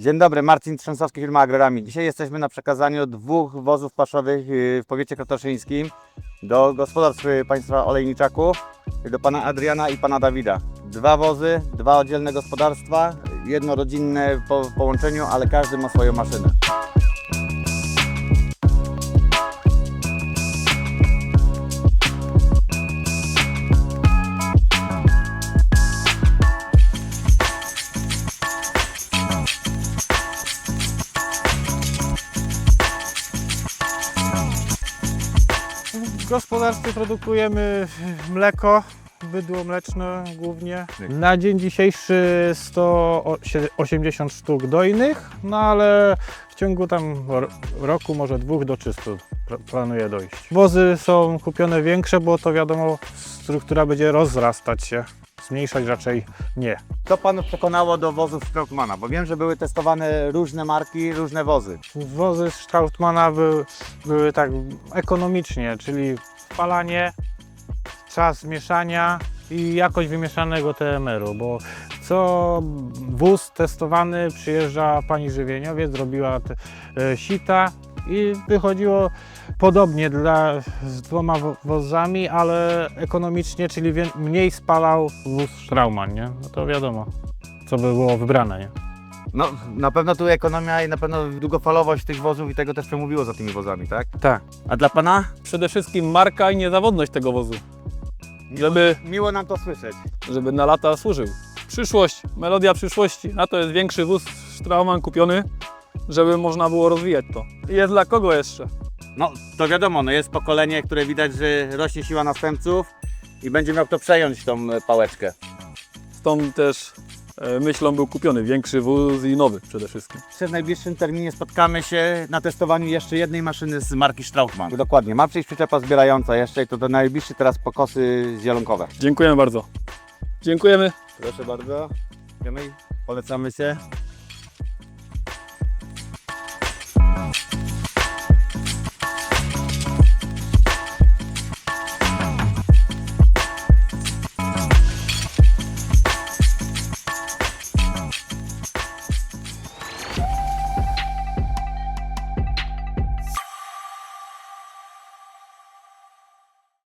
Dzień dobry, Marcin Trzęsowski, firma Agrorami. Dzisiaj jesteśmy na przekazaniu dwóch wozów paszowych y, w powiecie krotoszyńskim do gospodarstw y, państwa olejniczaków, do pana Adriana i pana Dawida. Dwa wozy, dwa oddzielne gospodarstwa, jedno rodzinne po połączeniu, ale każdy ma swoją maszynę. W gospodarstwie produkujemy mleko, bydło mleczne głównie. Na dzień dzisiejszy 180 sztuk dojnych, no ale w ciągu tam ro- roku, może dwóch do 300 pl- planuję dojść. Wozy są kupione większe, bo to wiadomo, struktura będzie rozrastać się, zmniejszać raczej nie. Co panów przekonało do wozów Stroutmana? Bo wiem, że były testowane różne marki, różne wozy. Wozy Strautmana były, były tak ekonomicznie, czyli spalanie, czas mieszania i jakość wymieszanego TMR-u, bo co wóz testowany przyjeżdża pani żywieniowiec, zrobiła te, e, sita i wychodziło podobnie dla, z dwoma wo- wozami, ale ekonomicznie, czyli wie, mniej spalał wóz Strauman, nie? No to wiadomo, co by było wybrane, nie? No, na pewno tu ekonomia i na pewno długofalowość tych wozów i tego też przemówiło za tymi wozami, tak? Tak. A dla pana? Przede wszystkim marka i niezawodność tego wozu, Żeby- Miło nam to słyszeć. żeby na lata służył. Przyszłość, melodia przyszłości. Na to jest większy wóz Strauman kupiony, żeby można było rozwijać to. I Jest dla kogo jeszcze? No, to wiadomo, no jest pokolenie, które widać, że rośnie siła następców i będzie miał kto przejąć tą e, pałeczkę. Z tą też e, myślą był kupiony większy wóz i nowy przede wszystkim. W najbliższym terminie spotkamy się na testowaniu jeszcze jednej maszyny z marki Strautmann. Dokładnie, ma przyjść przyczepa zbierająca jeszcze i to do najbliższe teraz pokosy zielonkowe. Dziękujemy bardzo. Dziękujemy. Proszę bardzo. Polecamy się.